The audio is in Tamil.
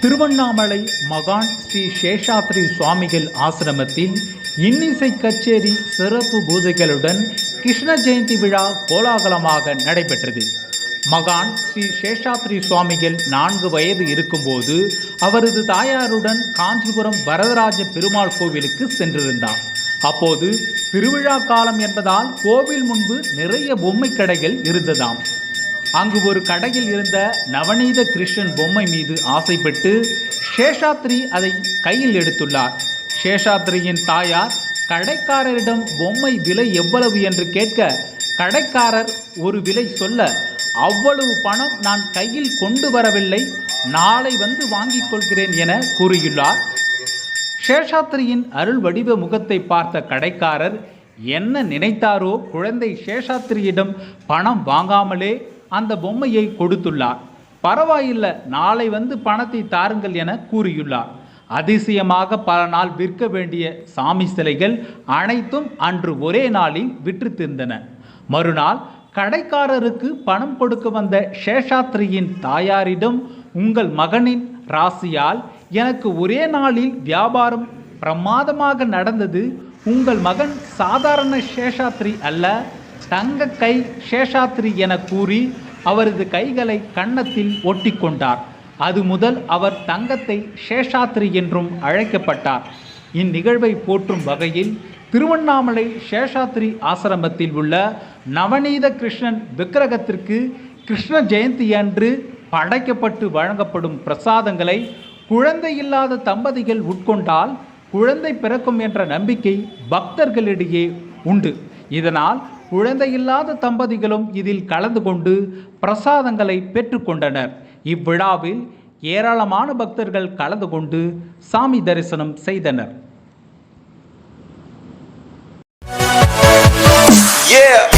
திருவண்ணாமலை மகான் ஸ்ரீ சேஷாத்ரி சுவாமிகள் ஆசிரமத்தில் இன்னிசை கச்சேரி சிறப்பு பூஜைகளுடன் கிருஷ்ண ஜெயந்தி விழா கோலாகலமாக நடைபெற்றது. மகான் ஸ்ரீ சேஷாத்ரி சுவாமிகள் நான்கு வயது இருக்கும்போது அவரது தாயாருடன் காஞ்சிபுரம் வரதராஜ பெருமாள் கோவிலுக்கு சென்றிருந்தார். அப்போது திருவிழா காலம் என்பதால் கோவில் முன்பு நிறைய பொம்மை கடைகள் இருந்ததாம். அங்கு ஒரு கடையில் இருந்த நவநீத கிருஷ்ணன் பொம்மை மீது ஆசைப்பட்டு சேஷாத்ரி அதை கையில் எடுத்துள்ளார். சேஷாத்ரியின் தாயார் கடைக்காரரிடம் பொம்மை விலை எவ்வளவு என்று கேட்க கடைக்காரர் ஒரு விலை சொல்ல அவ்வளவு பணம் நான் கையில் கொண்டு வரவில்லை நாளை வந்து வாங்கிக் கொள்கிறேன் என கூறியுள்ளார். சேஷாத்ரியின் அருள் வடிவ முகத்தை பார்த்த கடைக்காரர் என்ன நினைத்தாரோ குழந்தை சேஷாத்ரியிடம் பணம் வாங்காமலே அந்த பொம்மையை கொடுத்துள்ளார். பரவாயில்லை நாளை வந்து பணத்தை தாருங்கள் என கூறியுள்ளார். அதிசயமாக பல நாள் விற்க வேண்டிய சாமி சிலைகள் அனைத்தும் அன்று ஒரே நாளில் விற்று தீர்ந்தன மறுநாள் கடைக்காரருக்கு பணம் கொடுக்க வந்த சேஷாத்ரியின் தாயாரிடம் உங்கள் மகனின் ராசியால் எனக்கு ஒரே நாளில் வியாபாரம் பிரமாதமாக நடந்தது. உங்கள் மகன் சாதாரண சேஷாத்ரி அல்ல. தங்க கை சேஷாத்ரி என கூறி அவரது கைகளை கன்னத்தில் ஒட்டிக்கொண்டார். அது முதல் அவர் தங்கத்தை சேஷாத்ரி என்றும் அழைக்கப்பட்டார். இந்நிகழ்வை போற்றும் வகையில் திருவண்ணாமலை சேஷாத்ரி ஆசிரமத்தில் உள்ள நவநீத கிருஷ்ணன் விக்கிரகத்திற்கு கிருஷ்ண ஜெயந்தி அன்று படைக்கப்பட்டு வழங்கப்படும் பிரசாதங்களை குழந்தை இல்லாத தம்பதிகள் உட்கொண்டால் குழந்தை பிறக்கும் என்ற நம்பிக்கை பக்தர்களிடையே உண்டு. இதனால் குழந்தையில்லாத தம்பதிகளும் இதில் கலந்து கொண்டு பிரசாதங்களை பெற்றுக்கொண்டனர் இவ்விழாவில் ஏராளமான பக்தர்கள் கலந்து கொண்டு சாமி தரிசனம் செய்தனர் Yeah.